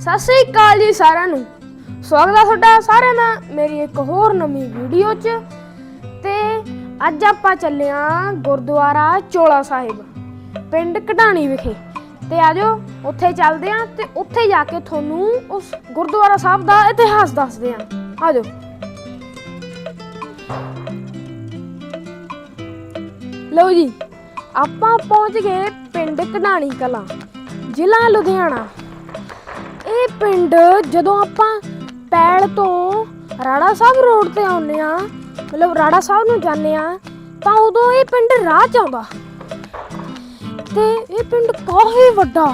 ਸਤਿ ਸ੍ਰੀ ਅਕਾਲ ਜੀ ਸਾਰਿਆਂ ਨੂੰ। ਸਵਾਗਤ ਹੈ ਤੁਹਾਡਾ ਸਾਰਿਆਂ ਦਾ ਮੇਰੀ ਇੱਕ ਹੋਰ ਨਵੀਂ ਵੀਡੀਓ 'ਚ। ਤੇ ਅੱਜ ਆਪਾਂ ਚੱਲੇ ਆਂ ਗੁਰਦੁਆਰਾ ਚੋਲਾ ਸਾਹਿਬ, ਪਿੰਡ ਕਢਾਣੀ ਵਿਖੇ। ਤੇ ਆਜੋ ਉੱਥੇ ਚੱਲਦੇ ਆਂ ਤੇ ਉੱਥੇ ਜਾ ਕੇ ਤੁਹਾਨੂੰ ਉਸ ਗੁਰਦੁਆਰਾ ਸਾਹਿਬ ਦਾ ਇਤਿਹਾਸ ਦੱਸਦੇ ਆਂ। ਆਜੋ ਲਓ ਜੀ, ਆਪਾਂ ਪਹੁੰਚ ਗਏ ਪਿੰਡ ਕਢਾਣੀ ਕਲਾਂ, ਜ਼ਿਲ੍ਹਾ ਲੁਧਿਆਣਾ। ਇਹ ਪਿੰਡ ਜਦੋਂ ਆਪਾਂ ਪੈਲ ਤੋਂ ਰਾੜਾ ਸਾਹਿਬ ਰੋਡ ਤੇ ਆਉਂਦੇ ਆ ਮਤਲਬ ਰਾੜਾ ਸਾਹਿਬ ਨੂੰ ਜਾਂਦੇ ਆ ਤਾਂ ਉਦੋਂ ਇਹ ਪਿੰਡ ਰਾਹ ਚ ਆਉਂਦਾ। ਤੇ ਇਹ ਪਿੰਡ ਕਾਫੀ ਵੱਡਾ।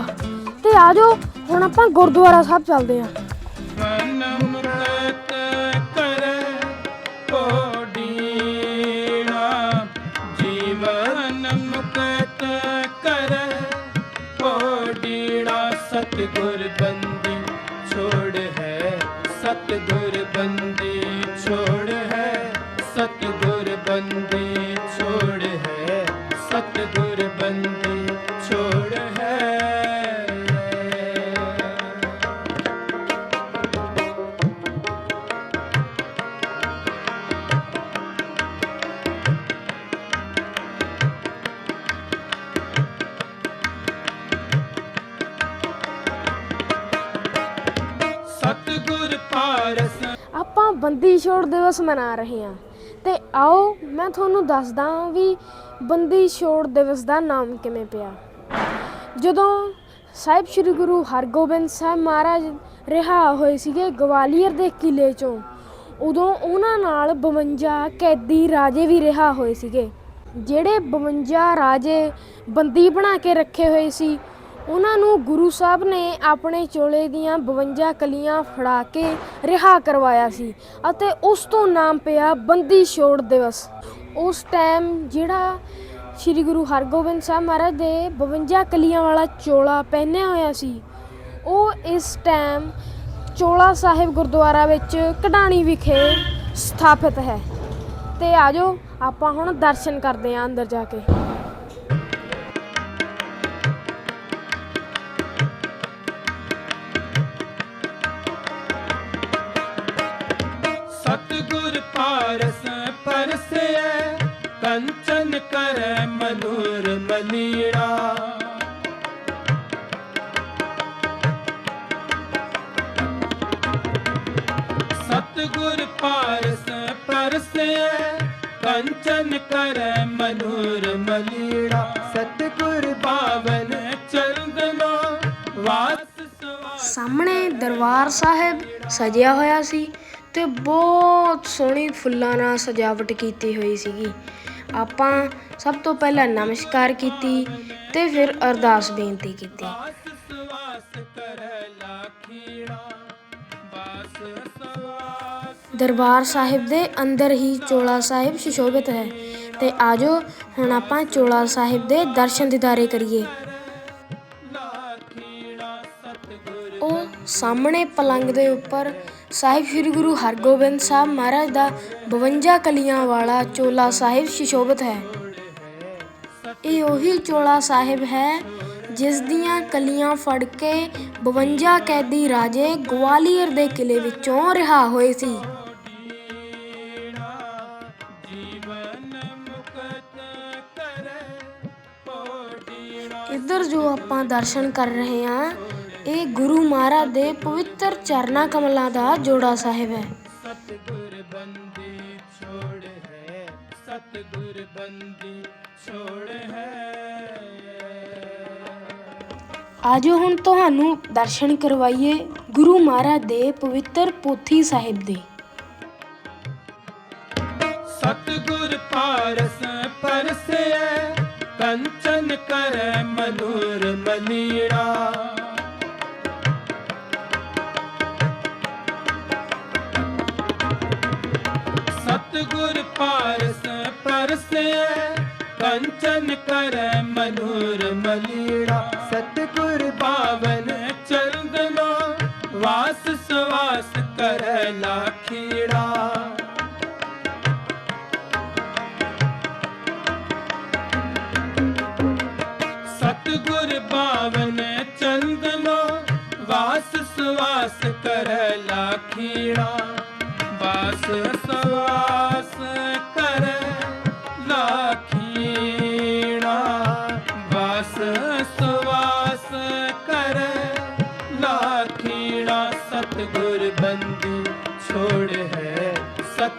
ਤੇ ਆਜੋ ਹੁਣ ਆਪਾਂ ਗੁਰਦੁਆਰਾ ਸਾਹਿਬ ਚੱਲਦੇ ਆ ਸਤਿਗੁਰ ਬੰਦੀ ਸਤਿਗੁਰ ਬੰਦੀ ਛੋੜ ਹੈ, ਸਤਿਗੁਰ ਬੰਦੀ ਛੋੜ ਹੈ। ਸਤਿਗੁਰ ਪਾਰਸ ਆਪਾਂ ਬੰਦੀ ਛੋੜ ਦਿਵਸ ਮਨਾ ਰਹੇ ਹਾਂ। ਤੇ ਆਓ ਮੈਂ ਤੁਹਾਨੂੰ ਦੱਸਦਾ ਵੀ ਬੰਦੀ ਛੋੜ ਦਿਵਸ ਦਾ ਨਾਮ ਕਿਵੇਂ ਪਿਆ। ਜਦੋਂ ਸਾਹਿਬ ਸ੍ਰੀ ਗੁਰੂ ਹਰਗੋਬਿੰਦ ਸਾਹਿਬ ਮਹਾਰਾਜ ਰਿਹਾ ਹੋਏ ਸੀਗੇ ਗਵਾਲੀਅਰ ਦੇ ਕਿਲੇ ਚੋਂ, ਉਦੋਂ ਉਹਨਾਂ ਨਾਲ 52 ਕੈਦੀ ਰਾਜੇ ਵੀ ਰਿਹਾ ਹੋਏ ਸੀਗੇ, ਜਿਹੜੇ 52 ਰਾਜੇ ਬੰਦੀ ਬਣਾ ਕੇ ਰੱਖੇ ਹੋਏ ਸੀ ਉਹਨਾਂ ਨੂੰ ਗੁਰੂ ਸਾਹਿਬ ਨੇ ਆਪਣੇ ਚੋਲੇ ਦੀਆਂ 52 ਕਲੀਆਂ ਫੜਾ ਕੇ ਰਿਹਾ ਕਰਵਾਇਆ ਸੀ ਅਤੇ ਉਸ ਤੋਂ ਨਾਮ ਪਿਆ ਬੰਦੀ ਛੋੜ ਦਿਵਸ। ਉਸ ਟਾਈਮ ਜਿਹੜਾ ਸ੍ਰੀ ਗੁਰੂ ਹਰਗੋਬਿੰਦ ਸਾਹਿਬ ਮਹਾਰਾਜ ਦੇ 52 ਕਲੀਆਂ ਵਾਲਾ ਚੋਲਾ ਪਹਿਨਿਆ ਹੋਇਆ ਸੀ, ਉਹ ਇਸ ਟਾਈਮ ਚੋਲਾ ਸਾਹਿਬ ਗੁਰਦੁਆਰਾ ਵਿੱਚ ਕਢਾਣੀ ਵਿਖੇ ਸਥਾਪਿਤ ਹੈ। ਤੇ ਆਜੋ ਆਪਾਂ ਹੁਣ ਦਰਸ਼ਨ ਕਰਦੇ ਹਾਂ ਅੰਦਰ ਜਾ ਕੇ। ਪਾਰਸ ਪਰਸੈ ਕੰਚਨ ਕਰੈ ਮਨੂਰ ਮਨੀੜਾ ਸਤਿਗੁਰ ਪਾਰਸ ਪਰਸੈ ਕੰਚਨ ਕਰੈ ਮਨੁਰ ਮਨੀੜਾ ਸਤਿਗੁਰ ਪਾਵਨ ਚਰਨੋ ਵਾਸ ਸਾਹਮਣੇ ਦਰਬਾਰ ਸਾਹਿਬ ਸਜਿਆ ਹੋਇਆ ਸੀ ਤੇ ਬਹੁਤ ਸੋਹਣੀ ਫੁੱਲਾਂ ਨਾਲ ਸਜਾਵਟ ਕੀਤੀ ਹੋਈ ਸੀਗੀ। ਆਪਾਂ ਸਭ ਤੋਂ ਪਹਿਲਾਂ ਨਮਸਕਾਰ ਕੀਤੀ ਤੇ ਫਿਰ ਅਰਦਾਸ ਬੇਨਤੀ ਕੀਤੀ। ਦਰਬਾਰ ਸਾਹਿਬ ਦੇ ਅੰਦਰ ਹੀ ਚੋਲਾ ਸਾਹਿਬ ਸੁਸ਼ੋਭਿਤ ਹੈ। ਤੇ ਆਜੋ, ਹੁਣ ਆਪਾਂ ਚੋਲਾ ਸਾਹਿਬ ਦੇ ਦਰਸ਼ਨ ਦਿਦਾਰੇ ਕਰੀਏ। ਉਹ ਸਾਹਮਣੇ ਪਲੰਗ ਦੇ ਉੱਪਰ ਸਾਹਿਬ ਸ੍ਰੀ ਗੁਰੂ ਹਰਗੋਬਿੰਦ ਸਾਹਿਬ ਮਹਾਰਾਜ ਦਾ 52 ਕਲੀਆਂ ਵਾਲਾ ਚੋਲਾ ਸਾਹਿਬ ਸੁਸ਼ੋਭਿਤ ਹੈ। ਇਹ ਉਹੀ ਚੋਲਾ ਸਾਹਿਬ ਹੈ ਜਿਸ ਦੀਆਂ ਕਲੀਆਂ ਫੜ ਕੇ 52 ਕੈਦੀ ਰਾਜੇ ਗਵਾਲੀਅਰ ਦੇ ਕਿਲੇ ਵਿੱਚੋਂ ਰਿਹਾ ਹੋਏ ਸੀ। ਇੱਧਰ ਜੋ ਆਪਾਂ ਦਰਸ਼ਨ ਕਰ ਰਹੇ ਹਾਂ ਇਹ ਗੁਰੂ ਮਹਾਰਾਜ ਦੇ ਪਵਿੱਤਰ ਚਰਨਾ ਕਮਲਾਂ ਦਾ ਜੋੜਾ ਸਾਹਿਬ ਹੈ। ਸਤਿਗੁਰ ਬੰਦੀ ਛੋੜ ਹੈ ਸਤਿਗੁਰ ਬੰਦੀ ਛੋੜ ਹੈ। ਆਜੋ ਹੁਣ ਤੁਹਾਨੂੰ ਦਰਸ਼ਨ ਕਰਵਾਈਏ ਗੁਰੂ ਮਹਾਰਾਜ ਦੇ ਪਵਿੱਤਰ ਪੋਥੀ ਸਾਹਿਬ ਦੇ। ਸਤਿਗੁਰ ਪਾਰਸ ਪਰਸੈ ਕੰਚਨ ਕਰੈ ਮਨੂਰ ਮਨੀੜਾ। ਪਾਰਸ ਪਰਸੈ ਕੰਚਨ ਕਰ ਮਨੂਰ ਮਨੀੜਾ ਸਤਿਗੁਰ ਪਾਵਨ ਚਰਨੋ ਵਾਸ ਸਵਾਸ ਕਰ ਲਾਖੀੜਾ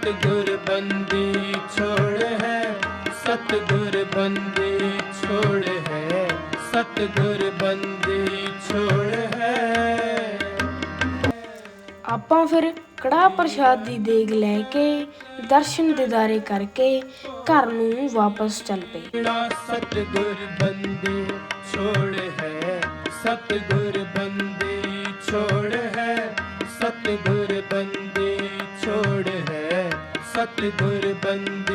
ਸਤਗੁਰ ਬੰਦੀ ਛੋੜ ਹੈ ਸਤਗੁਰ ਬੰਦੀ ਛੋੜ ਹੈ ਸਤਗੁਰ ਬੰਦੀ ਛੋੜ ਹੈ। ਆਪਾਂ ਫਿਰ ਕੜਾ ਪ੍ਰਸ਼ਾਦ ਦੀ ਦੇਗ ਲੈ ਕੇ ਦਰਸ਼ਨ ਦਿਦਾਰੇ ਕਰਕੇ ਘਰ ਨੂੰ ਵਾਪਸ ਚੱਲ ਪਏ। ਸਤਗੁਰ ਬੰਦੇ ਛੋੜ ਹੈ ਸਤਗੁਰ ਸਤਗੁਰ ਬੰਦੇ